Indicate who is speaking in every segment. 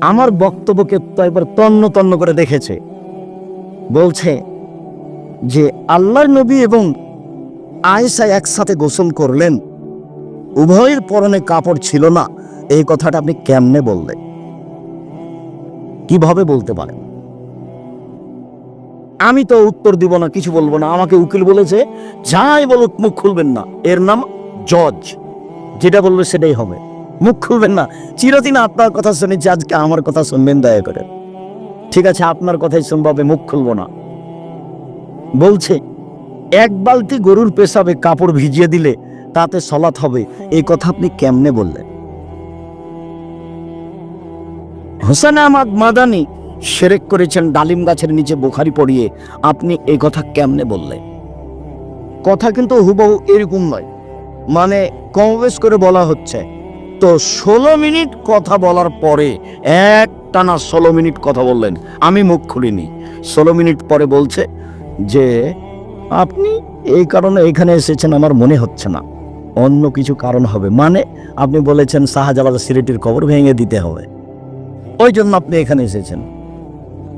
Speaker 1: আমার বক্তব্যকে তো একবার তন্ন তন্ন করে দেখেছে। বলছে যে, আল্লাহর নবী এবং আয়েশা একসাথে গোসল করলেন। উভয়ের পরনে কাপড় ছিল না। এই কথাটা আপনি কেমনে বললেন? কীভাবে বলতে পারেন? আমি তো উত্তর দিব না, কিছু বলব না। আমাকে উকিল বলেছে, যাই বলুক, মুখ খুলবেন না। এর নাম জজ। যেটা বলবে সেটাই হবে। মুখ খুলবেন না। চিরদিন আপনার কথা শুনেছি আজকে আমার কথা শুনবেন, দয়া করে। ঠিক আছে, আপনার কথাই শুনব হবে মুখ খুলবো না। বলছে, এক বালতি গরুর পেশাবে কাপড় ভিজিয়ে দিলে তাতে সলাৎ হবে। এই কথা আপনি কেমনে বললেন? হোসেন আহমদ মাদানি সেরেক করেছেন ডালিম গাছের নিচে বোখারি পড়িয়ে। আপনি এই কথা কেমনে বললেন? কথা কিন্তু হুবহু এরকম নয়। মানে কমবেশ করে বলা হচ্ছে। তো ষোলো মিনিট কথা বলার পরে এক টানা ষোলো মিনিট কথা বললেন। আমি মুখ খুলিনি। ষোলো মিনিট পরে বলছে যে, আপনি এই কারণে এখানে এসেছেন, আমার মনে হচ্ছে না। অন্য কিছু কারণ হবে। মানে আপনি বলেছেন শাহজালাল সিলেটের কবর ভেঙে দিতে হবে। ওই জন্য আপনি এখানে এসেছেন।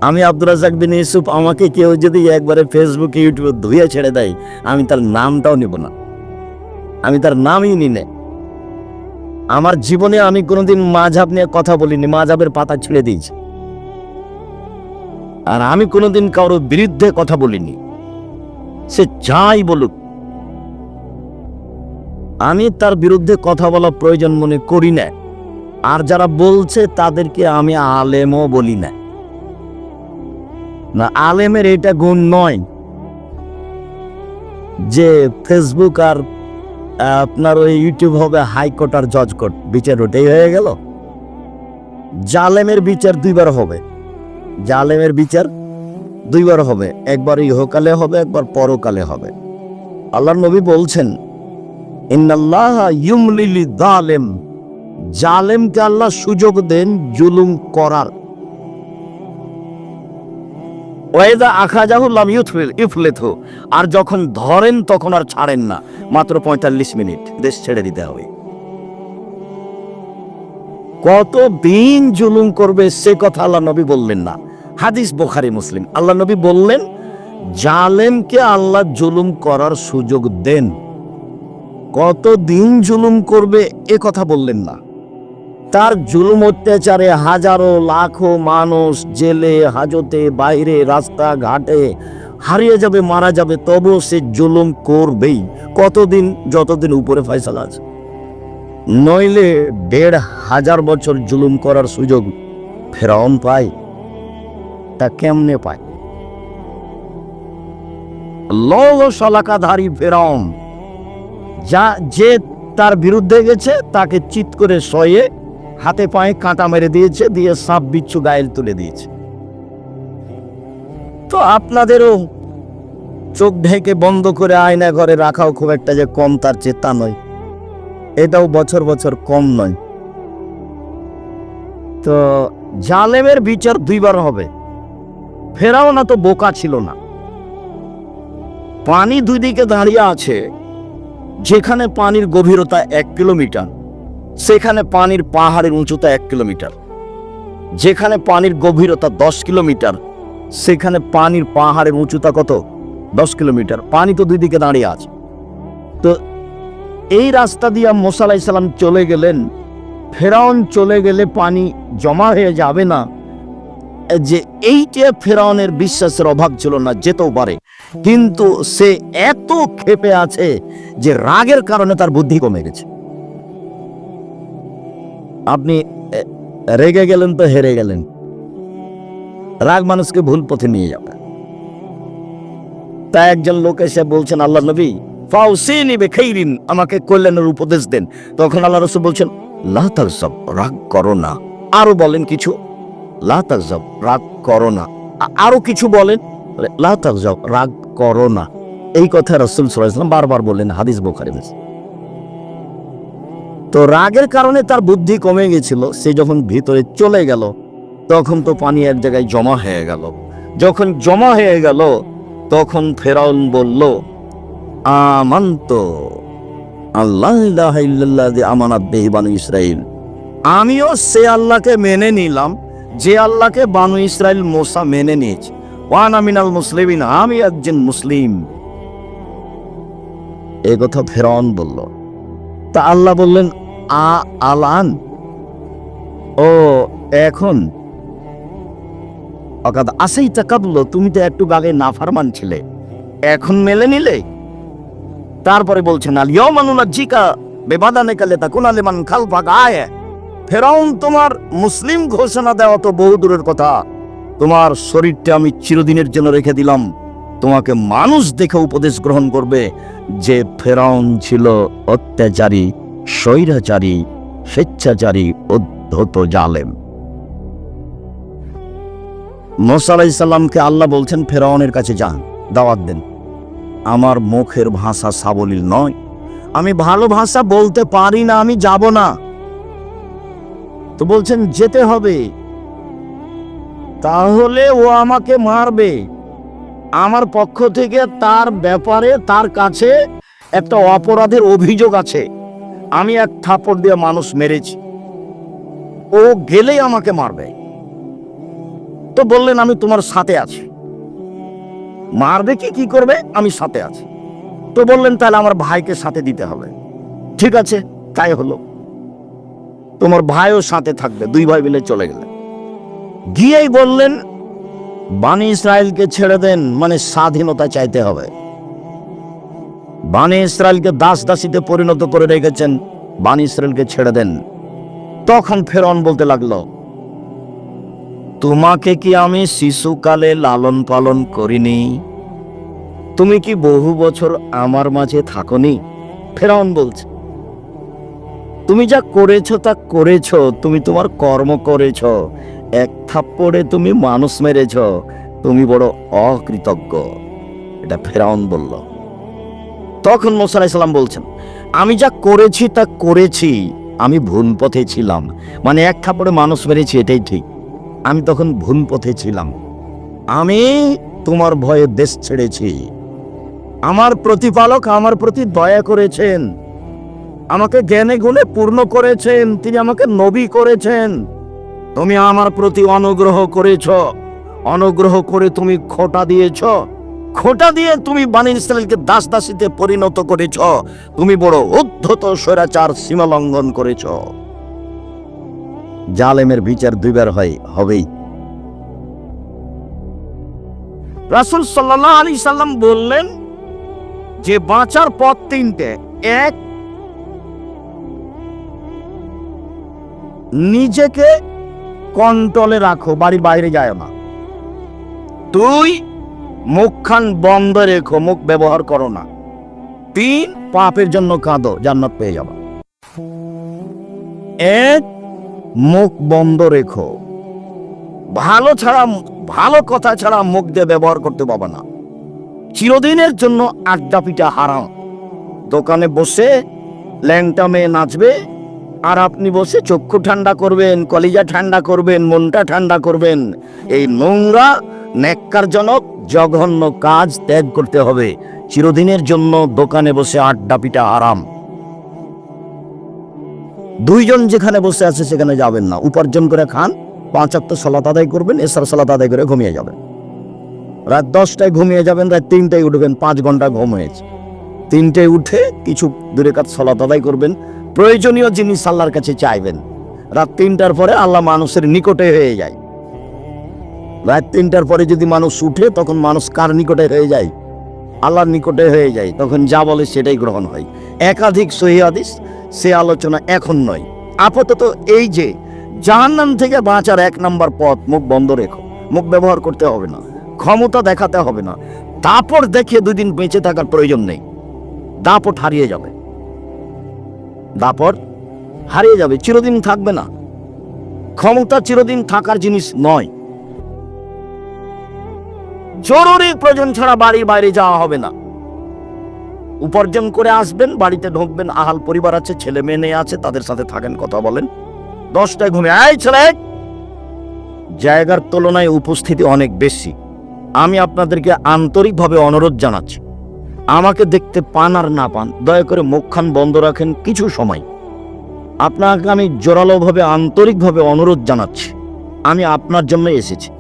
Speaker 1: আমি আব্দুল রাজাক বিন ইউসুফ, আমাকে কেউ যদি একবারে ফেসবুকে ইউটিউবে ধুয়ে ছেড়ে দেয়, আমি তার নামটাও নিব না। আমি তার নামই নি নে আমার জীবনে আমি কোনোদিন মাঝাব নিয়ে কথা বলিনি, মাঝাবের পাতা ছেড়ে দিয়েছি। আর আমি কোনোদিন কারোর বিরুদ্ধে কথা বলিনি। সে যাই বলুক, আমি তার বিরুদ্ধে কথা বলা প্রয়োজন মনে করি না। আর যারা বলছে তাদেরকে আমি আলেমও বলি না। না, আলেমের এটা গুণ নয় যে ফেসবুক আর আপনার ওই ইউটিউব হবে হাইকোর্ট আর জজ কোর্ট বিচার ওটাই হয়ে গেল। জালেমের বিচার দুইবার হবে। জালেমের বিচার দুইবার হবে। একবার ইহকালে হবে, একবার পরকালে হবে। আল্লাহ নবী বলছেন জালেমকে আল্লাহ সুযোগ দেন জুলুম করার। ওয়েদা ইউফলেথ আর যখন ধরেন, তখন আর ছাড়েন না। মাত্র পঁয়তাল্লিশ মিনিট। দেশ ছেড়ে দিতে হবে। কত দিন জুলুম করবে, সে কথা আল্লাহ নবী বললেন না। হাদিস বোখারি, মুসলিম। আল্লাহ নবী বললেন, জালেমকে আল্লাহ জুলুম করার সুযোগ দেন। কত দিন জুলুম করবে, এ কথা বললেন না। তার জুলুম অত্যাচারে হাজারো লাখো মানুষ জেলে, হাজতে, বাইরে রাস্তা ঘাটে হারিয়ে যাবে, মারা যাবে, তবুও সে জুলুম করবেই। কতদিন, যতদিন উপরে ফয়সালা আছে। নইলে দেড় হাজার বছর জুলুম করার সুযোগ ফেরাউন পায়। তা কেমনে পায়? লৌহ শলাকাধারী ফেরাউন, যা যে তার বিরুদ্ধে গেছে, তাকে চিৎ করে সয়ে হাতে পায়ে কাঁটা মেরে দিয়েছে, দিয়ে সাপ বিচ্ছু গায়েল তুলে দিয়েছে। তো আপনাদেরও চোখ ঢেকে বন্ধ করে আয়না ঘরে রাখাও খুব একটা যে কম তার চেয়ে তা নয়। এটাও বছর বছর কম নয়। তো জালেমের বিচার দুইবার হবে। ফেরাও না তো বোকা ছিল না। পানি দুই দিকে দাঁড়িয়ে আছে, যেখানে পানির গভীরতা এক কিলোমিটার। সেখানে পানির পাহাড়ের উঁচুতা এক কিলোমিটার। যেখানে পানির গভীরতা দশ কিলোমিটার, সেখানে পানির পাহাড়ের উঁচুতা কত? দশ কিলোমিটার। পানি তো দুই দিকে দাঁড়িয়ে আছে। তো এই রাস্তা দিয়ে মোসালাই সালাম চলে গেলেন। ফেরাউন চলে গেলে পানি জমা হয়ে যাবে না। যে এইটা ফেরাউনের বিশ্বাসের অভাব ছিল না, যেতেও পারে। কিন্তু সে এত ক্ষেপে আছে যে রাগের কারণে তার বুদ্ধি কমে গেছে। আপনি রেগে গেলেন তো হেরে গেলেন। রাগ মানুষকে ভুল পথে নিয়ে যাবে। তাই একজন লোক এসে বলছেন, আল্লাহ নবী, ফাউসিনি বেখাইরিন, আমাকে কল্যাণের উপদেশ দেন। তখন আল্লাহ রসুল বলছেন, লা তাকজাব রাগ করো না। আরও বলেন কিছু, লা তাকজাব রাগ করো না। আরও কিছু বলেন, লা তাকজাব রাগ করো না। এই কথা রসুল সাল্লাল্লাহু বারবার বললেন, হাদিস বোখারি তো রাগের কারণে তার বুদ্ধি কমে গেছিল, সে যখন ভিতরে চলে গেল, তখন তো পানি এক জায়গায় জমা হয়ে গেল। যখন জমা হয়ে গেল, তখন ফেরাউন বলল, আমান্ত, আল্লাহ আমানাত দেহি বানু ইসরাইল আমিও সে আল্লাহকে মেনে নিলাম, যে আল্লাহকে বানু ইসরায়েল মোসা মেনে নিয়েছে। ওয়ান আমিনাল মুসলিমিন, আমি একজন মুসলিম। এ কথা ফেরাউন বলল। তা আল্লাহ বললেন, আ আলান, ও এখন। অকাদ আসেই তাকাবলো তুমি তো একটু আগে নাফারমান ছিলে, এখন মেলে নিলে? তারপরে বলছেন, আল ইয়মানুনা জিকা বেবাদানে কালে তা কোনালে মান খাল ভাগ আয়। ফেরাউন, তোমার মুসলিম ঘোষণা দেওয়া তো বহু দূরের কথা। তোমার শরীরটা আমি চিরদিনের জন্য রেখে দিলাম। তোমাকে মানুষ দেখে উপদেশ গ্রহণ করবে যে ফেরাউন ছিল অত্যাচারী, স্বৈরাচারী, স্বেচ্ছাচারী উদ্ধত জালেম। মোসা আল্লাহ বলছেন, ফেরাউনের কাছে যান, দাওয়াত দেন। আমার মুখের ভাষা সাবলীল নয়। আমি ভালো ভাষা বলতে পারি না, আমি যাব না। তো বলছেন, যেতে হবে। তাহলে ও আমাকে মারবে। আমার পক্ষ থেকে তার ব্যাপারে তার কাছে একটা অপরাধের অভিযোগ আছে। আমি এক থাপড় দিয়ে মানুষ মেরেছি। ও গেলেই আমাকে মারবে। তো বললেন, আমি তোমার সাথে আছি। মারবে কি কি করবে? আমি সাথে আছি। তো বললেন, তাহলে আমার ভাইকে সাথে দিতে হবে। ঠিক আছে, তাই হলো। তোমার ভাইও সাথে থাকবে, দুই ভাই মিলে চলে গেলেন। গিয়েই বললেন বানি ইসরায়েলকে ছেড়ে দেন মানে স্বাধীনতা চাইতে হবে। বানি ইসরায়েলকে দাস দাসীতে পরিণত করে রেখেছেন, বানি ইসরায়েলকে ছেড়ে দেন। তখন ফেরন বলতে লাগল, তোমাকে কি আমি শিশুকালে লালন পালন করিনি? তুমি কি বহু বছর আমার মাঝে থাকনি? ফেরাউন বলছে, তুমি যা করেছ তা করেছ, তুমি তোমার কর্ম করেছ। এক থাপ্পড়ে তুমি মানুষ মেরেছ, তুমি বড় অকৃতজ্ঞ। এটা ফেরাউন বলল। তখন মোসা আলাইসাল্লাম বলছেন, আমি যা করেছি তা করেছি, আমি ভুল পথে ছিলাম। মানে এক থাপড়ে মানুষ মেরেছি, এটাই ঠিক। আমি তখন ভুল পথে ছিলাম। আমি তোমার ভয়ে দেশ ছেড়েছি। আমার প্রতিপালক আমার প্রতি দয়া করেছেন। আমাকে জ্ঞানে গুণে পূর্ণ করেছেন। তিনি আমাকে নবী করেছেন। তুমি আমার প্রতি অনুগ্রহ করেছ। অনুগ্রহ করে তুমি খোটা দিয়েছ। খোটা দিয়ে তুমি বানি ইসরায়েলকে দাস দাসীতে পরিণত করেছ। তুমি বড় উদ্ধত স্বৈরাচার সীমা লঙ্ঘন করেছ। জালেমের বিচার দুইবার হয়, হবেই। রাসুল সাল্লাহ আলী সাল্লাম বললেন যে, বাঁচার পথ তিনটে। এক, নিজেকে কন্ট্রোলে রাখো, বাড়ির বাইরে যায় না। দুই, মুখখান বন্ধ রেখো, মুখ ব্যবহার করো না। তিন, পাপের জন্য কাঁদো, জান্নাত পেয়ে যাবা। এক, মুখ বন্ধ রেখো। ভালো ছাড়া, ভালো কথা ছাড়া মুখ দিয়ে ব্যবহার করতে পারবে না। চিরদিনের জন্য আড্ডা পিঠা হারাম দোকানে বসে ল্যাংটা মেয়ে নাচবে আর আপনি বসে চক্ষু ঠান্ডা করবেন, কলিজা ঠান্ডা করবেন, মনটা ঠান্ডা করবেন। এই নোংরা, ন্যাক্কারজনক, জঘন্য কাজ ত্যাগ করতে হবে। চিরদিনের জন্য দোকানে বসে আড্ডা পিঠা আরাম দুইজন যেখানে বসে আছে সেখানে যাবেন না। উপার্জন করে খান, পাঁচ অক্ট সলাত আদায় করবেন, এসার সলাত আদায় করে ঘুমিয়ে যাবেন। রাত দশটায় ঘুমিয়ে যাবেন, রাত তিনটায় উঠবেন, পাঁচ ঘণ্টা ঘুম হয়েছে। তিনটায় উঠে কিছু দূরে কাজ সলাত আদায় করবেন প্রয়োজনীয় জিনিস আল্লাহর কাছে চাইবেন। রাত তিনটার পরে আল্লাহ মানুষের নিকটে হয়ে যায়। রাত তিনটার পরে যদি মানুষ উঠে, তখন মানুষ কার নিকটে হয়ে যায়? আল্লাহর নিকটে হয়ে যায়। তখন যা বলে সেটাই গ্রহণ হয়। একাধিক সহি সে আলোচনা এখন নয়। আপাতত এই যে, জাহান্নাম থেকে বাঁচার এক নম্বর পথ মুখ বন্ধ রেখো। মুখ ব্যবহার করতে হবে না। ক্ষমতা দেখাতে হবে না। তারপর দেখে দুদিন বেঁচে থাকার প্রয়োজন নেই। দাপট হারিয়ে যাবে। দাপট হারিয়ে যাবে, চিরদিন থাকবে না। ক্ষমতা চিরদিন থাকার জিনিস নয়। জরুরি প্রয়োজন ছাড়া বাড়ির বাইরে যাওয়া হবে না। উপার্জন করে আসবেন, বাড়িতে ঢুকবেন, আহাল পরিবার আছে, ছেলে মেয়ে নিয়ে আছে, তাদের সাথে থাকেন, কথা বলেন। দশটায় ঘুমে আয় ছেলে! জায়গার তুলনায় উপস্থিতি অনেক বেশি। আমি আপনাদেরকে আন্তরিকভাবে অনুরোধ জানাচ্ছি। আমাকে দেখতে পান আর না পান, দয়া করে মুখখান বন্ধ রাখেন কিছু সময়। আপনাকে আমি জোরালোভাবে, আন্তরিকভাবে অনুরোধ জানাচ্ছি। আমি আপনার জন্য এসেছি।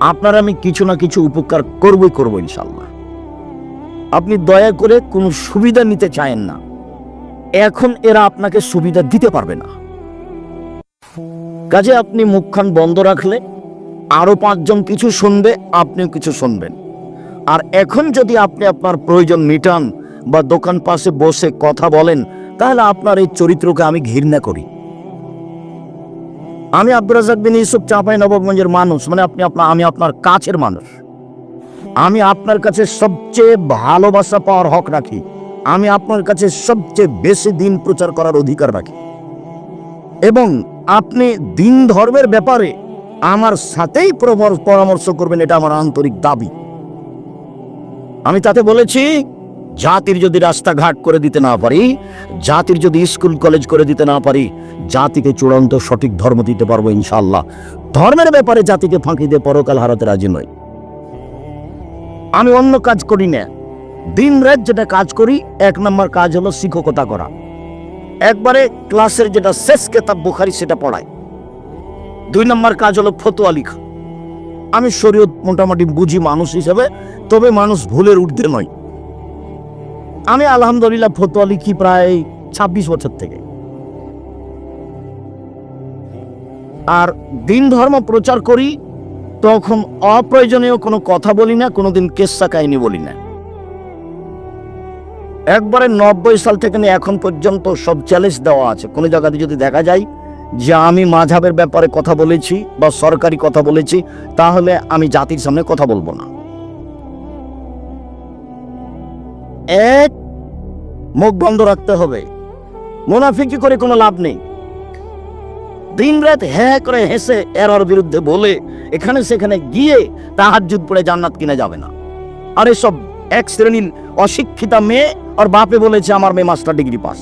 Speaker 1: আপনার আমি কিছু না কিছু উপকার করবই করব ইনশাল্লাহ আপনি দয়া করে কোনো সুবিধা নিতে চায়েন না। এখন এরা আপনাকে সুবিধা দিতে পারবে না। কাজে আপনি মুখখান বন্ধ রাখলে আরও পাঁচজন কিছু শুনবে, আপনিও কিছু শুনবেন। আর এখন যদি আপনি আপনার প্রয়োজন মিটান বা দোকান পাশে বসে কথা বলেন, তাহলে আপনার এই চরিত্রকে আমি ঘৃণা করি। আমি আব্দুর রাজাক বিন ইউসুফ চাঁপাই নবাবগঞ্জের মানুষ মানে আপনি আপনার, আমি আপনার কাছের মানুষ। আমি আপনার কাছে সবচেয়ে ভালোবাসা পাওয়ার হক রাখি। আমি আপনার কাছে সবচেয়ে বেশি দিন প্রচার করার অধিকার রাখি। এবং আপনি দিন ধর্মের ব্যাপারে আমার সাথেই পরামর্শ করবেন, এটা আমার আন্তরিক দাবি। আমি তাতে বলেছি, জাতির যদি রাস্তাঘাট করে দিতে না পারি, জাতির যদি স্কুল, কলেজ করে দিতে না পারি, জাতিকে চূড়ান্ত সঠিক ধর্ম দিতে পারব ইনশাল্লাহ ধর্মের ব্যাপারে জাতিকে ফাঁকি দিয়ে পরকাল হারাতে রাজি নই। আমি অন্য কাজ করি না। দিন রাত যেটা কাজ করি, এক নম্বর কাজ হলো শিক্ষকতা করা। একবারে ক্লাসের যেটা শেষ কেতাব বুখারি সেটা পড়ায় দুই নম্বর কাজ হলো ফতোয়া লিখা। আমি শরীয়ত মোটামুটি বুঝি মানুষ হিসেবে, তবে মানুষ ভুলের ঊর্ধ্বে নয়। আমি আলহামদুলিল্লাহ ফতোয়া লিখি প্রায় ছাব্বিশ বছর থেকে। আর দিন ধর্ম প্রচার করি, তখন অপ্রয়োজনীয় কোনো কথা বলি না, কোনোদিন কেসা কাহিনী বলি না। একবারে নব্বই সাল থেকে এখন পর্যন্ত সব চ্যালেঞ্জ দেওয়া আছে। কোনো জায়গাতে যদি দেখা যায় যে আমি মাঝাবের ব্যাপারে কথা বলেছি বা সরকারি কথা বলেছি, তাহলে আমি জাতির সামনে কথা বলব না। এক, মুখ বন্ধ রাখতে হবে। মুনাফিকি করে কোনো লাভ নেই। দিন রাত হ্যাঁ করে হেসে এরার বিরুদ্ধে বলে এখানে সেখানে গিয়ে তাহাজ্জুদ পড়ে জান্নাত কিনা যাবে না। আর এসব এক শ্রেণির অশিক্ষিতা মেয়ে আর বাপে বলেছে, আমার মেয়ে master degree pass.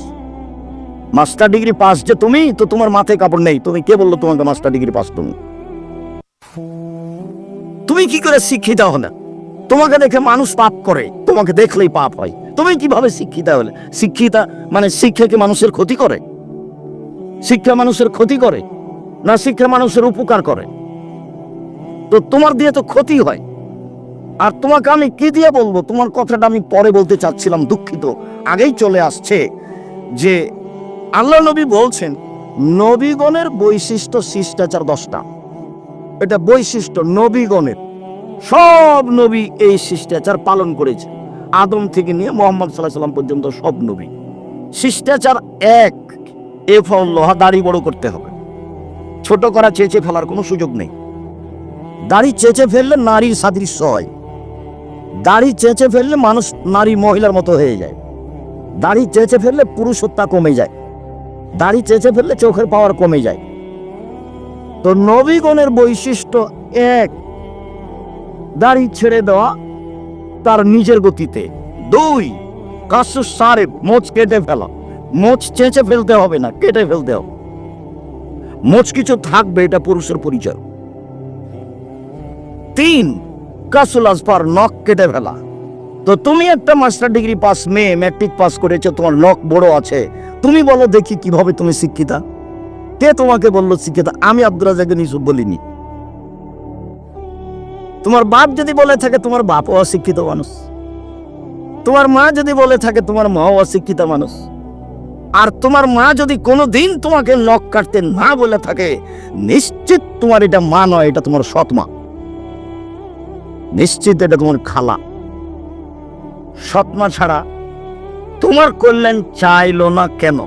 Speaker 1: Master degree pass যে তুমি, তো তোমার মাথায় কাপড় নেই। তুমি কে বলল তোমাকে মাস্টার ডিগ্রি পাস তুমি? তুমি কি করে শিক্ষিত হলে? তোমাকে দেখে মানুষ পাপ করে, তোমাকে দেখলেই পাপ হয়। তুমি কীভাবে শিক্ষিতা হলে? শিক্ষিতা মানে শিক্ষা কি মানুষের ক্ষতি করে? শিক্ষা মানুষের ক্ষতি করে, না শিক্ষা মানুষের উপকার করে? তো তোমার দিয়ে তো ক্ষতি হয়। আর তোমাকে আমি কি দিয়ে বলব? তোমার কথাটা আমি পরে বলতে চাচ্ছিলাম দুঃখিত। আগেই চলে আসছে যে আল্লাহ নবী বলছেন, নবীগণের বৈশিষ্ট্য শিষ্টাচার দশটা। এটা বৈশিষ্ট্য নবীগণের। সব নবী এই শিষ্টাচার পালন করেছে। আদম থেকে নিয়ে মোহাম্মদ সাল্লাহ সাল্লাম পর্যন্ত সব নবী। শিষ্টাচার এক, এ ফল লোহা দাড়ি বড় করতে হবে। ছোট করা চেঁচে ফেলার কোনো সুযোগ নেই। দাড়ি চেঁচে ফেললে নারীর সাদৃশ্য হয়। দাড়ি চেঁচে ফেললে মানুষ, নারী মহিলার মতো হয়ে যায়। দাড়ি চেঁচে ফেললে পুরুষত্বা কমে যায়। দাড়ি চেঁচে ফেললে চোখের পাওয়ার কমে যায়। তো নবীগণের বৈশিষ্ট্য এক, দাড়ি ছেড়ে দেওয়া তার নিজের গতিতে। দুই কাশু সারে মোচ কেটে ফেলা। মোচ চেঁচে ফেলতে হবে না, কেটে ফেলতে হবে। মোচ কিছু থাকবে, এটা পুরুষের পরিচয়। তিন কাসুল আসপার নখ কেটে ফেলা। তো তুমি একটা মাস্টার ডিগ্রি পাস মেয়ে ম্যাট্রিক পাস করেছ, তোমার নখ বড় আছে। তুমি বলো দেখি কীভাবে তুমি শিক্ষিতা। কে তোমাকে বলল শিক্ষিতা? আমি আব্দুল রাজাক ইউসুফ বলিনি। তোমার বাপ যদি বলে থাকে, তোমার বাপও অশিক্ষিত মানুষ। তোমার মা যদি বলে থাকে, তোমার মাও অশিক্ষিত মানুষ। আর তোমার মা যদি কোনো দিন তোমাকে নখ কাটতে না বলে থাকে, নিশ্চিত তোমার এটা মা নয়, এটা তোমার সৎ মা। নিশ্চিত এটা তোমার খালা। সৎমা ছাড়া তোমার কল্যাণ চাইলো না কেন?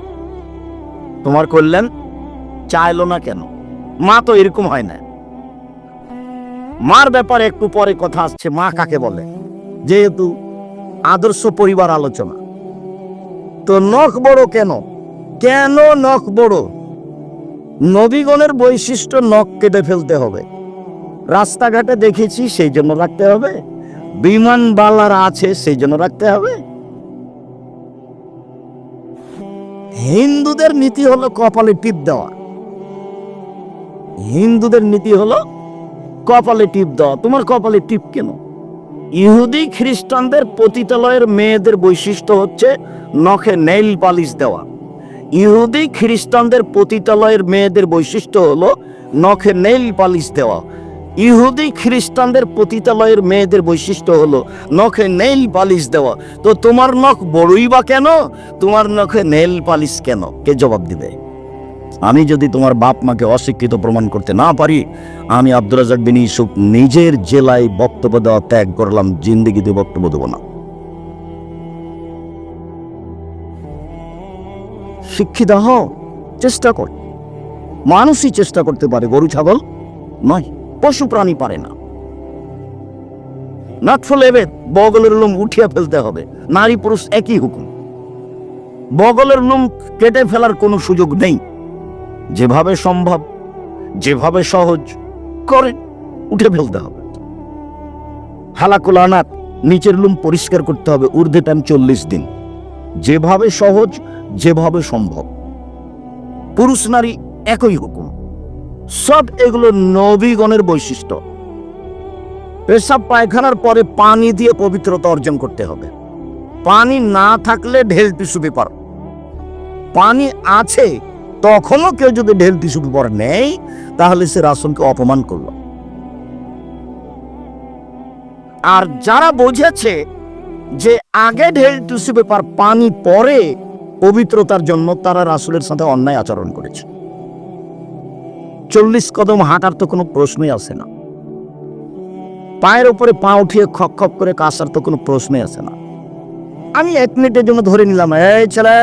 Speaker 1: তোমার কল্যাণ চাইলো না কেন? মা তো এরকম হয় না। মার ব্যাপারে একটু পরে কথা আসছে, মা কাকে বলে? যেহেতু আদর্শ পরিবার আলোচনা। তো নখ বড় কেন? কেন নখ বড়? নবীগণের বৈশিষ্ট্য নখ কেটে ফেলতে হবে। রাস্তাঘাটে দেখেছি, সেই জন্য রাখতে হবে। বিমান বালার আছে, সেই জন্য রাখতে হবে। হিন্দুদের নীতি হলো কপালে টিপ দেওয়া। হিন্দুদের নীতি হলো কপালে টিপ দেওয়া। তোমার কপালে টিপ কেন? ইহুদি খ্রিস্টানদের পতিতালয়ের মেয়েদের বৈশিষ্ট্য হচ্ছে নখে নেইল পালিশ দেওয়া। ইহুদি খ্রিস্টানদের পতিতালয়ের মেয়েদের বৈশিষ্ট্য হলো নখে নেইল পালিশ দেওয়া। ইহুদি খ্রিস্টানদের পতিতালয়ের মেয়েদের বৈশিষ্ট্য হলো, নখে নেইল পালিশ দেওয়া। তো তোমার নখ বড়ই বা কেন? তোমার নখে নেইল পালিশ কেন? কে জবাব দিবে? আমি যদি তোমার বাপ মাকে অশিক্ষিত প্রমাণ করতে না পারি, আমি আব্দুল রাজাক বিন ইউসুফ নিজের জেলায় বক্তব্য দেওয়া ত্যাগ করলাম, জিন্দিগিতে বক্তব্য দেবো না। শিক্ষিত হও, চেষ্টা কর। মানুষই চেষ্টা করতে পারে, গরু, ছাগল নয়। পশু প্রাণী পারে না। নাটফল এবে বগলের লোম উঠিয়ে ফেলতে হবে। নারী পুরুষ একই হুকুম। বগলের লোম কেটে ফেলার কোনো সুযোগ নেই। যেভাবে সম্ভব, যেভাবে সহজ, করে উঠে ফেলতে হবে। হালাকুল আনাত, নিচের লুম পরিষ্কার করতে হবে ঊর্ধ্বে টাইম চল্লিশ দিন। যেভাবে সহজ, যেভাবে সম্ভব। পুরুষ নারী একই হুকুম। সব এগুলো নবীগণের বৈশিষ্ট্য। পেশাব পায়খানার পরে পানি দিয়ে পবিত্রতা অর্জন করতে হবে। পানি না থাকলে ঢেল টিস্যু পেপার। পানি আছে, তখনও কেউ যদি ঢেল টিস্যু পেপার নেই তাহলে সে রাসুলকে অপমান করল। আর যারা বোঝেছে যে আগে ঢেল টিস্যু পেপার পানি পরে পবিত্রতার জন্য তারা রাসুলের সাথে অন্যায় আচরণ করেছে। চল্লিশ কদম হাঁটার তো কোনো প্রশ্নই আসে না। পায়ের উপরে পা উঠিয়ে খক খক করে কাশার তো কোনো প্রশ্নই আসে না। আমি এক মিনিটের জন্য ধরে নিলাম, এই ছেলে,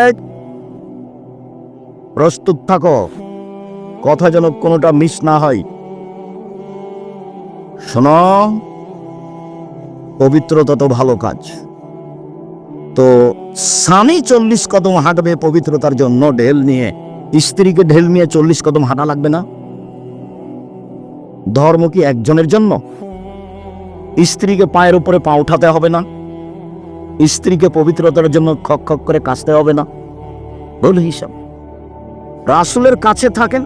Speaker 1: প্রস্তুত থাকো। কথা যেন কোনোটা মিস না হয়। শোনো, পবিত্রতা তো ভালো কাজ। তো স্বামী চল্লিশ কদম হাঁটবে পবিত্রতার জন্য ঢেল নিয়ে, স্ত্রীকে ঢেল নিয়ে চল্লিশ কদম হাঁটা লাগবে না? ধর্ম কি একজনের জন্য? স্ত্রীকে পায়ের উপরে পা উঠাতে হবে না। স্ত্রীকে পবিত্রতার জন্য খক খক করে কাশতে হবে না। ভুল হিসাব। রাসুলের কাছে থাকেন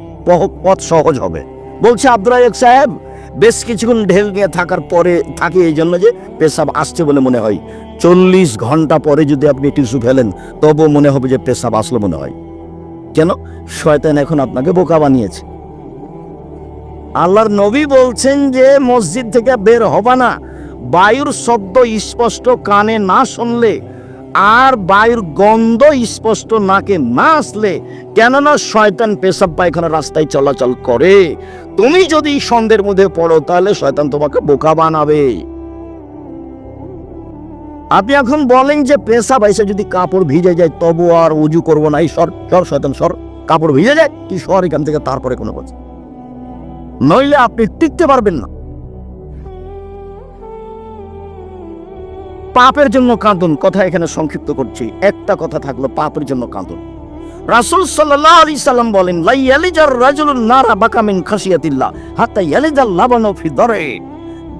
Speaker 1: পথ সহজ হবে। বলছে আব্দুল সাহেব, বেশ কিছুক্ষণ ঢেল নিয়ে থাকার পরে থাকি এই জন্য যে পেশাব আসছে বলে মনে হয়। চল্লিশ ঘণ্টা পরে যদি আপনি টিস্যু ফেলেন, তবুও মনে হবে যে পেশাব আসলো মনে হয়। কেন? শয়তান এখন আপনাকে বোকা বানিয়েছে। আল্লাহর নবী বলছেন যে মসজিদ থেকে বের হবা না। বায়ুর শব্দ স্পষ্ট কানে না শুনলে আর বায়ুর গন্ধ স্পষ্ট নাকে না আসলে। কেননা শয়তান পেশাব পায়খানা রাস্তায় চলাচল করে। তুমি যদি সন্ধ্যের মধ্যে পড়ো, তাহলে শয়তান তোমাকে বোকা বানাবে। আপনি এখন বলেন যে পেশাব এসে যদি কাপড় ভিজে যায়, তবু আর উজু করব না। এই সর সর শয়তান, সর। কাপড় ভিজে যায়, কি সর এখান থেকে, তারপরে কোনো কথা। নইলে আপনি টিকতে পারবেন না। পাপের জন্য কাঁদুন, কথা এখানে সংক্ষিপ্ত করছি। একটা কথা থাকল, পাপের জন্য কাঁদুন। রাসূল আলাইহি সাল্লাম বলেন লা ইয়ালিজার রাজুলুন নারা বাকামিন দরে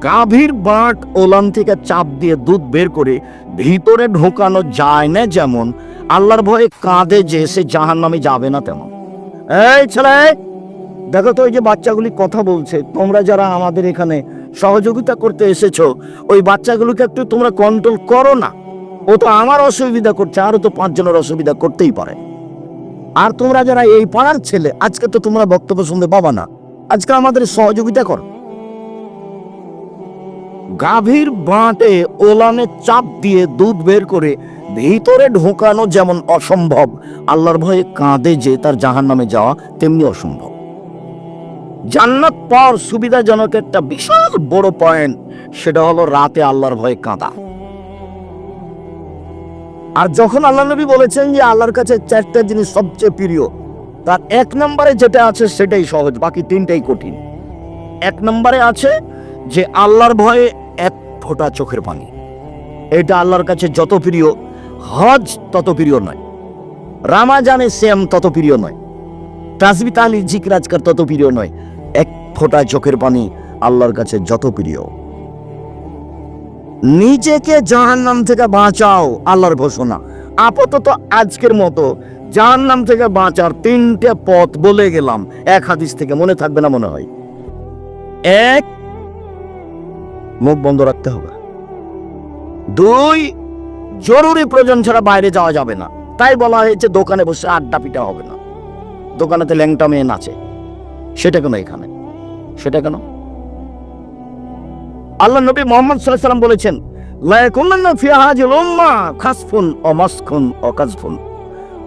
Speaker 1: গাভীর বাট ওলান থেকে চাপ দিয়ে দুধ বের করে ভিতরে ঢোকানো যায় না যেমন, আল্লাহর ভয়ে কাঁদে যে সে জাহান্নামে যাবে না তেমন। এই ছেলে দেখো তো ওই যে বাচ্চাগুলি কথা বলছে, তোমরা যারা আমাদের এখানে সহযোগিতা করতে এসেছ, ওই বাচ্চাগুলোকে একটু তোমরা কন্ট্রোল করো না। ও তো আমার অসুবিধা করছে আরও তো পাঁচজনের অসুবিধা করতেই পারে। আর তোমরা যারা এই পাড়ার ছেলে, আজকে তো তোমরা বক্তব্য শুনতে পাবা না। আজকে আমাদের সহযোগিতা কর। গাভীর বাঁটে ওলানে চাপ দিয়ে দুধ বের করে ভিতরে ঢোকানো যেমন অসম্ভব, আল্লাহর ভয়ে কাঁদে যে তার জাহান নামে যাওয়া তেমনি অসম্ভব। জান্নাত পাওয়ার সুবিধাজনক একটা বিশাল বড় পয়েন্ট সেটা হলো রাতে আল্লাহর ভয়ে কাঁদা। আর যখন আল্লাহ নবী বলেছেন যে আল্লাহর কাছে চারটা জিনিস সবচেয়ে প্রিয়, তার এক নম্বরে যেটা আছে সেটাই সহজ, বাকি তিনটাই কঠিন। এক নম্বরে আছে যে আল্লাহর ভয়ে এক ফোঁটা চোখের পানি। এটা আল্লাহর কাছে যত প্রিয়, হজ তত প্রিয় নয়। রামাজানে শ্যাম তত প্রিয় নয়। তাজবি তাহলি জিকরাজকার তত প্রিয় নয়। এক ফোঁটা চোখের পানি, আল্লাহর কাছে যত প্রিয়। নিজেকে জাহান নাম থেকে বাঁচাও, আল্লাহর ঘোষণা। আপাতত আজকের মতো জাহান নাম থেকে বাঁচার তিনটে পথ বলে গেলাম। এক হাদিস থেকে মনে থাকবে না মনে হয়। এক, মুখ বন্ধ রাখতে হবে। দুই, জরুরি প্রয়োজন ছাড়া বাইরে যাওয়া যাবে না। তাই বলা হয়েছে, দোকানে বসে আড্ডা পিটা হবে না। দোকানেতে ল্যাংটা মেয়ে নাচে। সেটা কেন এখানে। সেটা কেন? আল্লাহ নবী মোহাম্মদ সাল্লাহ সাল্লাম বলেছেন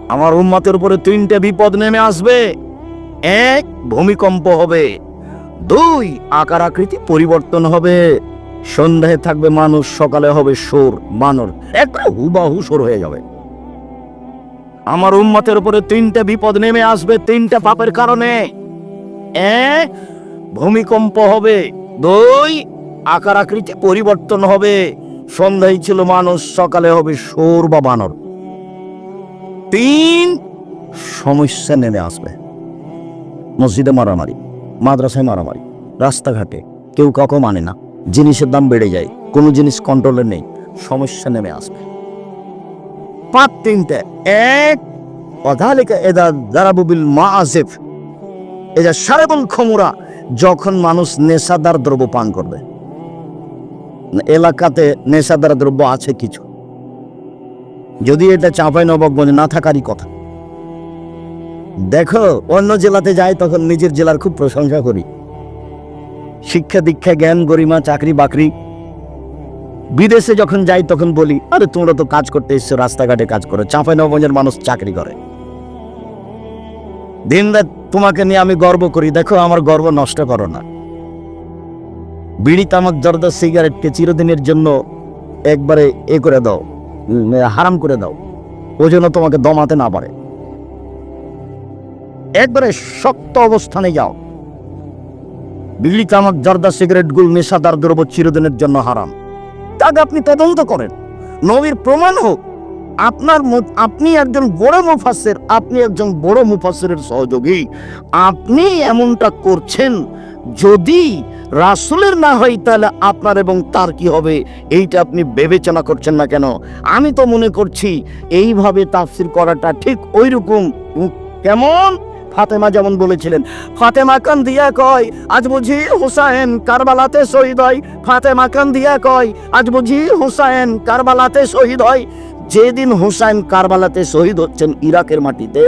Speaker 1: আমার উম্মাতের উপরে তিনটে বিপদ নেমে আসবে। এক, ভূমিকম্প হবে। দুই, আকার আকৃতি পরিবর্তন হবে। সন্ধ্যায় থাকবে মানুষ, সকালে হবে সোর, বানর। একটা হুবাহু সোর হয়ে যাবে। আমার উম্মতের উপরে তিনটে বিপদ নেমে আসবে তিনটা পাপের কারণে। এক ভূমিকম্প হবে, দুই আকার আকৃতি পরিবর্তন হবে। সন্ধ্যায় ছিল মানুষ, সকালে হবে সোর বা বানর। তিন সমস্যা নেমে আসবে। মসজিদে মারামারি, মাদ্রাসায় মারামারি, রাস্তাঘাটে কেউ কাউকে মানে না। জিনিসের দাম বেড়ে যায়, কোনো জিনিস কন্ট্রোলে নেই, সমস্যা নেমে আসবে। পাঁচ তিনটে, এক, অধালিকা এদা দারাবুবিল মা আসেফ এজা সারেবুল খমুরা যখন মানুষ নেশাদার দ্রব্য পান করবে। এলাকাতে নেশাদার দ্রব্য আছে কিছু। যদি এটা চাঁপাই নবাবগঞ্জ না থাকারই কথা। দেখো, অন্য জেলাতে যাই তখন নিজের জেলার খুব প্রশংসা করি। শিক্ষা দীক্ষা, জ্ঞান, গরিমা, চাকরি, বাকরি। বিদেশে যখন যাই তখন বলি, আরে তোমরা তো কাজ করতে এসছো, রাস্তাঘাটে কাজ করো, চাঁপাই নবাবগঞ্জের মানুষ চাকরি করে। দিন রাত তোমাকে নিয়ে আমি গর্ব করি। দেখো, আমার গর্ব নষ্ট করো না। বিড়ি, তামাক, জর্দা সিগারেটকে চিরদিনের জন্য একবারে এ করে দাও হারাম করে দাও। ও যেন তোমাকে দমাতে না পারে। একবারে শক্ত অবস্থানে যাও। বিড়ি, তামাক, জর্দা, সিগারেট গুল নেশাদার দ্রব্য চিরদিনের জন্য হারাম। তাকে আপনি তদন্ত করেন। নবীর প্রমাণ হোক। আপনার আপনি একজন বড় মুফাসের আপনি একজন বড় মুফাসের সহযোগী। আপনি এমনটা করছেন, যদি রাসুলের না হয় তাহলে আপনার এবং তার কি হবে? এইটা আপনি বিবেচনা করছেন না কেন? আমি তো মনে করছি, এইভাবে তাফসির করাটা ঠিক ওই রকম কেমন? ফাতেমা যেমন বলেছিলেন, ফাতেমা কান দিয়া কয়, আজ বুঝি হুসাইন কারবালাতে শহীদ হয়। ফাতেমা কান দিয়া কয়, আজ বুঝি হুসাইন কারবালাতে শহীদ হয়। যেদিন হুসাইন কারবালাতে শহীদ হচ্ছেন ইরাকের মাটিতে,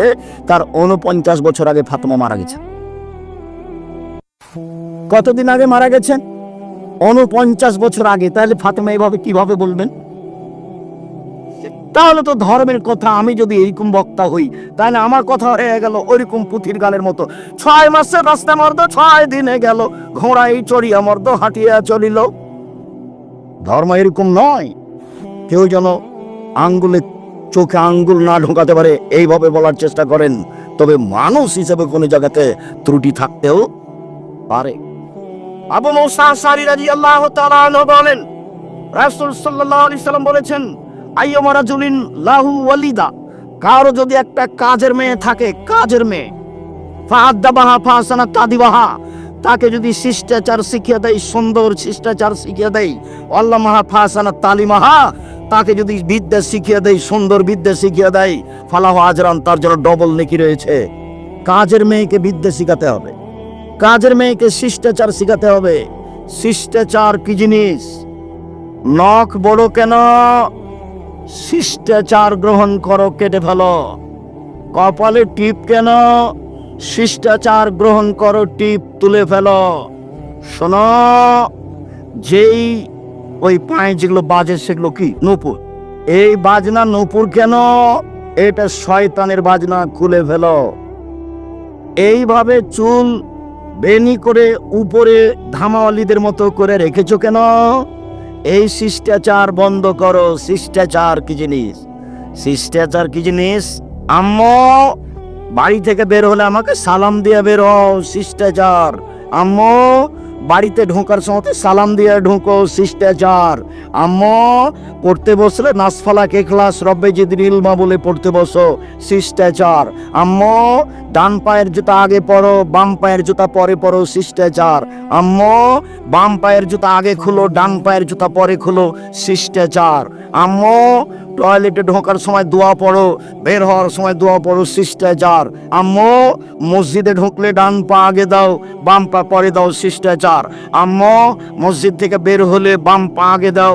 Speaker 1: তার উনপঞ্চাশ বছর আগে ফাতমা মারা গেছেন। কতদিন আগে মারা গেছেন? উনপঞ্চাশ বছর আগে। তাহলে ফাতেমা এইভাবে কীভাবে বলবেন? তাহলে তো ধর্মের কথা, আমি যদি এইরকম বক্তা হই, তাহলে আমার কথা হয়ে গেল ওইরকম পুঁথির গালের মতো। ছয় মাসের রাস্তা মর্দ, ছয় দিনে গেল ঘোড়াই চড়িয়া মর্দ হাঁটিয়া চলিল। ধর্ম এরকম নয়। কেউ যেন আঙ্গুলে চোখে আঙ্গুল না ঢোকাতে পারে, এইভাবে বলার চেষ্টা করেন। তবে মানুষ হিসেবে কোনো জায়গাতে ত্রুটি থাকতেও পারে। আবু মৌসা সারি রাজি আল্লাহ বলেন, রাসূল সাল্লাল্লাহু আলাইহি সাল্লাম বলেছেন, আইয়ুমা রাজুলিন লাহু ওয়ালিদা কারও যদি একটা কাজের মেয়ে থাকে, কাজের মেয়ে ফাহাদ্দাবাহা ফাহাসানা তাদিবাহা, তাকে যদি শিষ্টাচার শিখিয়ে দেয়, সুন্দর শিষ্টাচার শিখিয়ে দেয়, আল্লামাহা ফাহাসানা তালিমাহা তাকে যদি বিদ্যা শিখিয়ে দেয় সুন্দর বিদ্যা শিখিয়ে দেয় ফালাহ আজরান, তার জন্য ডবল নেকি রয়েছে। কাজের মেয়েকে বিদ্যা শিখাতে হবে। কাজের মেয়েকে শিষ্টাচার শিখাতে হবে। শিষ্টাচার কি জিনিস? নখ বড় কেন? শিষ্টাচার গ্রহণ করো, কেটে ফেলো। কপালে টিপ কেন? শিষ্টাচার গ্রহণ করো, টিপ তুলে ফেলো। শোনো, যেই ওই পায়ে যেগুলো বাজে সেগুলো কি? নূপুর। এই বাজনা নূপুর কেন? এটা শয়তানের বাজনা, খুলে ফেলো। এইভাবে চুল বেনি করে উপরে ধামাওয়ালিদের মতো করে রেখেছো কেন? এই শিষ্টাচার বন্ধ করো। শিষ্টাচার কি জিনিস? শিষ্টাচার কি জিনিস? আম্মু, বাড়ি থেকে বের হলে আমাকে সালাম দিয়ে বের। হও শিষ্টাচার। আম্মু বাড়িতে ঢোকার সময় সালাম দিয়ে ঢুকো, শিষ্টাচার। আম্মু, পড়তে বসলে নাসফালা কে ক্লাস, রব্বে জিদির ইলমা বলে পড়তে বসো, শিষ্টাচার। আম্মু, ডান পায়ের জুতা আগে পরো বাম পায়ের জুতা পরে পরো শিষ্টাচার। আম্মু, বাম পায়ের জুতা আগে খুলো, ডান পায়ের জুতা পরে খুলো, শিষ্টাচার। আম্মু টয়লেটে ঢোকার সময় দোয়া পড়ো, বের হওয়ার সময় দোয়া পড়ো, শিষ্টাচার। আম্মু, মসজিদে ঢুকলে ডান পা আগে দাও, বাম পা পরে দাও, শিষ্টাচার। আম্মু, মসজিদ থেকে বের হলে বাম পা আগে দাও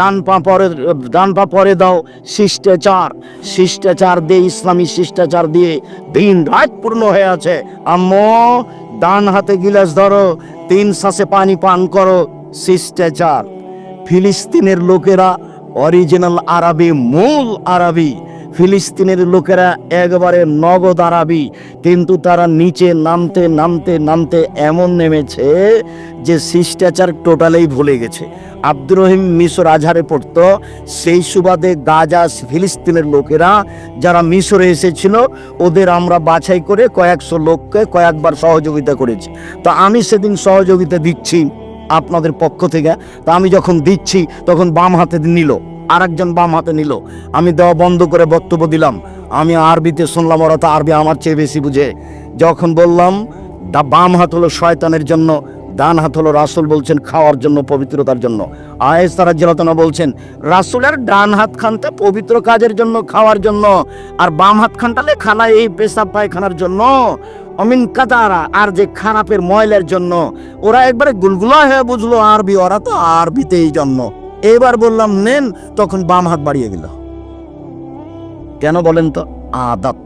Speaker 1: ডান পা পরে, ডান পা পরে দাও, শিষ্টাচার। শিষ্টাচার দিয়ে, ইসলামী শিষ্টাচার দিয়ে দিন রাত পূর্ণ হয়ে আছে। আম্মু, ডান হাতে গিলাস ধরো, তিন শ্বাসে পানি পান করো, শিষ্টাচার। ফিলিস্তিনের লোকেরা অরিজিনাল আরবি, মূল আরবি। ফিলিস্তিনের লোকেরা একবারে নগদ আরবি, কিন্তু তারা নিচে নামতে নামতে নামতে এমন নেমেছে যে শিষ্টাচার টোটালেই ভুলে গেছে। আব্দুর রহিম মিশর আজহারে পড়তো, সেই সুবাদে গাজা, ফিলিস্তিনের লোকেরা যারা মিশরে এসেছিল, ওদের আমরা বাছাই করে কয়েকশো লোককে কয়েকবার সহযোগিতা করেছি। তো আমি সেদিন সহযোগিতা দিচ্ছি। আপনাদের পক্ষ থেকে। তা আমি যখন দিচ্ছি, তখন বাম হাতে নিল। আরেকজন বাম হাতে নিল। আমি দেওয়া বন্ধ করে বক্তব্য দিলাম। আমি আরবিতে শুনলাম, ওরা তো আরবি আমার চেয়ে বেশি বুঝে। যখন বললাম, দা, বাম হাত হলো শয়তানের জন্য, ডান হাত হলো রাসুল, বলছেন, খাওয়ার জন্য, পবিত্রতার জন্য। আয়েস তারা জেলাতনা বলছেন রাসুলের ডান হাত খানটা পবিত্র কাজের জন্য, খাওয়ার জন্য। আর বাম হাত খানটালে খানা এই পেশাব পায়খানার জন্য। অমিন কাতারা আর যে খারাপের ময়লের জন্য, ওরা একবারে গুলগুলা হয়ে বুঝলো আরবি, ওরা তো আরবিতেই জন্ম। এবার বললাম, নেন। তখন বাম হাত বাড়িয়ে গেল কেন বলেন তো? আদাত,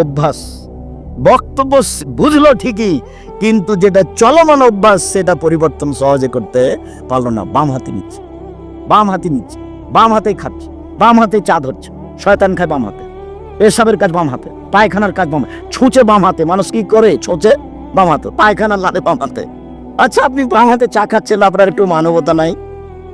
Speaker 1: অভ্যাস। বক্তব্য বুঝলো ঠিকই, কিন্তু যেটা চলমান অভ্যাস, সেটা পরিবর্তন সহজে করতে পারল না। বাম হাতে নিচ্ছে। বাম হাতে নিচ্ছে। বাম হাতেই খাচ্ছে। বাম হাতে চা ধরছে। শয়তান খায় বাম হাতে। পেশাবের কাজ বাম হাতে। পায়খানার কাজ বাম ছুঁচে বাম হাতে। মানুষ কি করে? ছুঁচে বাম হাতে। পায়খানার লাদে বাম হাতে। আচ্ছা আপনি বাম হাতে চা খাচ্ছেন, আপনার একটু মানবতা নাই।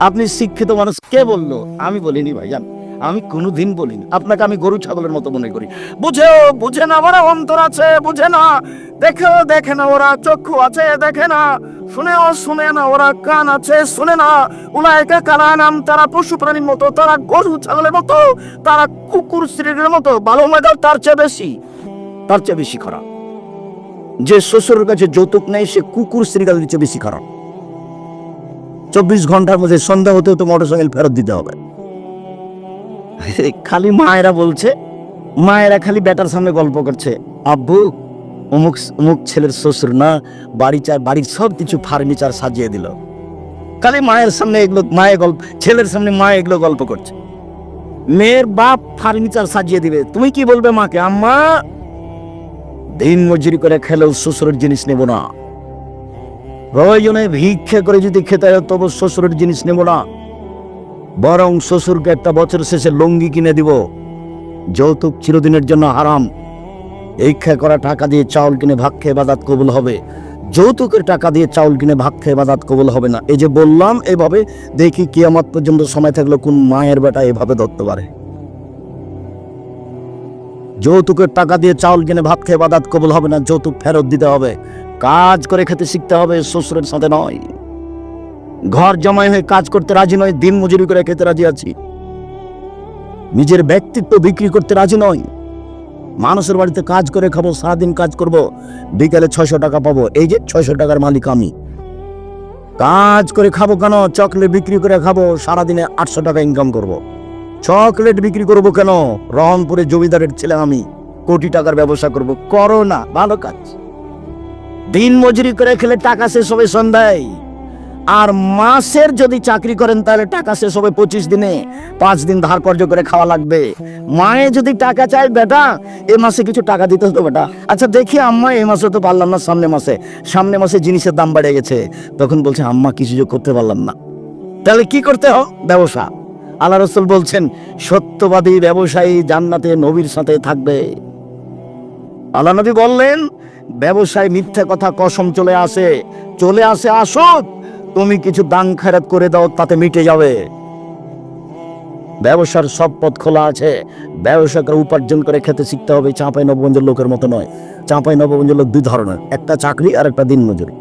Speaker 1: আপনি শিক্ষিত মানুষ। কে বলল? আমি বলিনি, ভাইজান। আমি কোনোদিন বলিনি। আপনাকে আমি গরু ছাগলের মতো মনে করি। বুঝে বুঝে না ওরা অন্তর আছে, বুঝে না। দেখেও দেখে না ওরা, চক্ষু আছে, দেখে না। শুনেও শুনে না ওরা, কান আছে, শুনে না। উলায়কা কালা নাম তারা পশু প্রাণীর মতো, তারা গরু ছাগলের মতো, তারা কুকুর স্ত্রীর মতো ভালো মেধাও তার চেয়ে বেশি। তার চেয়ে বেশি খারাপ। যে শ্বশুরের কাছে যৌতুক নেই সে কুকুর শ্রীকালের চেয়ে বেশি খারাপ। চব্বিশ ঘণ্টার মধ্যে সন্ধ্যা হতে হতে মোটর সাইকেল ফেরত দিতে হবে। খালি মায়েরা বলছে, মায়েরা খালি বেটার সামনে গল্প করছে। আব্বু, অমুক অমুক ছেলের শ্বশুর না, বাড়ি চার বাড়ির সব কিছু ফার্নিচার সাজিয়ে দিল। খালি মায়ের সামনে এগুলো, মায়ের গল্প, ছেলের সামনে মা এগুলো গল্প করছে। মেয়ের বাপ ফার্নিচার সাজিয়ে দিবে, তুমি কি বলবে মাকে? আম্মা, দিন মজুরি করে খেলেও শ্বশুরের জিনিস নেব না। প্রয়োজনে ভিক্ষে করে যদি খেতে হয়, তবু শ্বশুরের জিনিস নেব না। বরং শ্বশুরকে একটা বছর শেষে লুঙ্গি কিনে দিব। যৌতুক চিরদিনের জন্য হারাম। ইচ্ছা করা টাকা দিয়ে চাউল কিনে ভাগ খেয়ে বাদাত কবুল হবে। যৌতুকের টাকা দিয়ে চাউল কিনে ভাগ খেয়ে বাদাত কবুল হবে না। এই যে বললাম, এভাবে দেখি কিয়ামত পর্যন্ত সময় থাকলে কোন মায়ের বেটা এভাবে ধরতে পারে। যৌতুকের টাকা দিয়ে চাউল কিনে ভাত খেয়ে বাদাত কবুল হবে না। যৌতুক ফেরত দিতে হবে। কাজ করে খেতে শিখতে হবে, শ্বশুরের সাথে নয়। ঘর জমাই হয়ে কাজ করতে রাজি নয়, দিন মজুরি করে খেতে রাজি আছি। নিজের ব্যক্তিত্ব বিক্রি করতে রাজি নয়। মানুষের বাড়িতে কাজ করে খাব, সারাদিন কাজ করব, বিকালে ছয়শো টাকা পাবো। এই যে ছয়শো টাকার মালিক আমি। কাজ করে খাব কেন? চকলেট বিক্রি করে খাব, সারাদিনে আটশো টাকা ইনকাম করব। চকলেট বিক্রি করব কেন? রহনপুরে জমিদারের ছেলে আমি। কোটি টাকার ব্যবসা করব। করো না, ভালো কাজ। দিন মজুরি করে খেলে টাকা শেষ হবে সন্ধ্যায়। আর মাসের যদি চাকরি করেন, তাহলে টাকা শেষ হবে পঁচিশ দিনে। পাঁচ দিন ধার কর্য করে খাওয়া লাগবে। মায়ে যদি টাকা চাই বেটা, এ মাসে কিছু টাকা দিতে হতো, বেটা। আচ্ছা দেখি আম্মা এই মাসে তো পারলাম না, সামনে মাসে। সামনে মাসে জিনিসের দাম বেড়ে গেছে। তখন বলছে, আম্মা, কিছু যে করতে পারলাম না। তাহলে কি করতে হয়? ব্যবসা। আল্লাহ রসুল বলছেন, সত্যবাদী ব্যবসায়ী জান্নাতে নবীর সাথে থাকবে। আল্লাহ নবী বললেন, ব্যবসায় মিথ্যা কথা কসম চলে আসে। চলে আসে আসুক তুমি কিছু দান খারাপ করে দাও, তাতে মিটে যাবে। ব্যবসার সব পথ খোলা আছে। ব্যবসাকে উপার্জন করে খেতে শিখতে হবে, চাঁপাই নবগঞ্জের লোকের মতো নয়। চাঁপাই নবগঞ্জের লোক দুই ধরনের, একটা চাকরি আর একটা দিনমজুরি।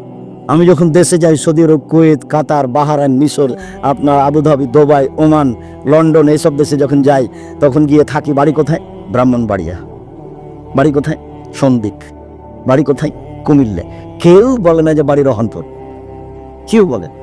Speaker 1: আমি যখন দেশে যাই, সৌদি আরব, কুয়েত, কাতার বাহারান মিশর, আপনার আবুধাবি, দুবাই, ওমান, লন্ডন, এইসব দেশে যখন যাই, তখন গিয়ে থাকি, বাড়ি কোথায়? ব্রাহ্মণবাড়িয়া। বাড়ি কোথায়? সন্দ্বীপ। বাড়ি কোথায়? কুমিল্লা। কেউ বলে না যে বাড়ি রহনপুর। কেউ বলে না।